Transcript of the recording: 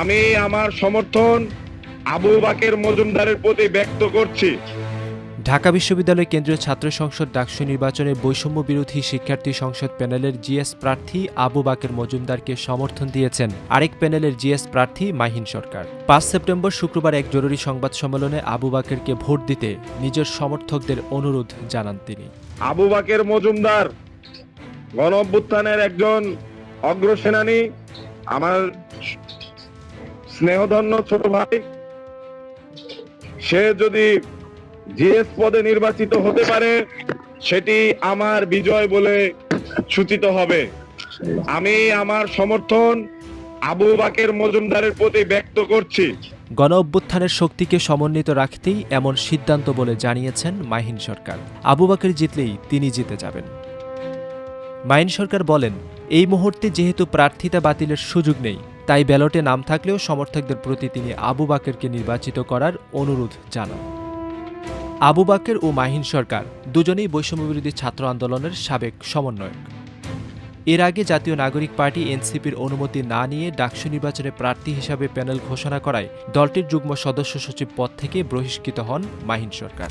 আমি আমার সমর্থন আবু বাকের মজুমদারের প্রতি ব্যক্ত করছি। ঢাকা বিশ্ববিদ্যালয় কেন্দ্রীয় ছাত্র সংসদ ডাকসু নির্বাচনে বৈষম্য বিরোধী শিক্ষার্থী সংসদ প্যানেলের জিএস প্রার্থী আবু বাকের মজুমদারকে সমর্থন দিয়েছেন আরেক প্যানেলের জিএস প্রার্থী মাহিন সরকার। পাঁচ সেপ্টেম্বর শুক্রবার এক জরুরি সংবাদ সম্মেলনে আবু বাকেরকে ভোট দিতে নিজের সমর্থকদের অনুরোধ জানান তিনি। আবু বাকের মজুমদার গণ অভ্যুত্থানের একজন অগ্রসেনানী আমার স্নেহধন্য ছোট ভাই, সে যদি জিএস পদে নির্বাচিত হতে পারে, সেটি আমার বিজয় বলে সূচিত হবে। আমি আমার সমর্থন আবু বাকের মজুমদারের প্রতি ব্যক্ত করছি। গণ অভ্যুত্থানের শক্তিকে সমন্বিত রাখতেই এমন সিদ্ধান্ত বলে জানিয়েছেন মাহিন সরকার। আবু বাকের জিতলেই তিনি জিতে যাবেন। মাহিন সরকার বলেন, এই মুহূর্তে যেহেতু প্রার্থিতা বাতিলের সুযোগ নেই তাই ব্যালটে নাম থাকলেও সমর্থকদের প্রতি তিনি আবু বাকেরকে নির্বাচিত করার অনুরোধ জানান। আবু বাকের ও মাহিন সরকার দুজনেই বৈষম্যবিরোধী ছাত্র আন্দোলনের সাবেক সমন্বয়ক। এর আগে জাতীয় নাগরিক পার্টি এনসিপির অনুমতি না নিয়ে ডাকসু নির্বাচনে প্রার্থী হিসাবে প্যানেল ঘোষণা করায় দলটির যুগ্ম সদস্য সচিব পদ থেকে বহিষ্কৃত হন মাহিন সরকার।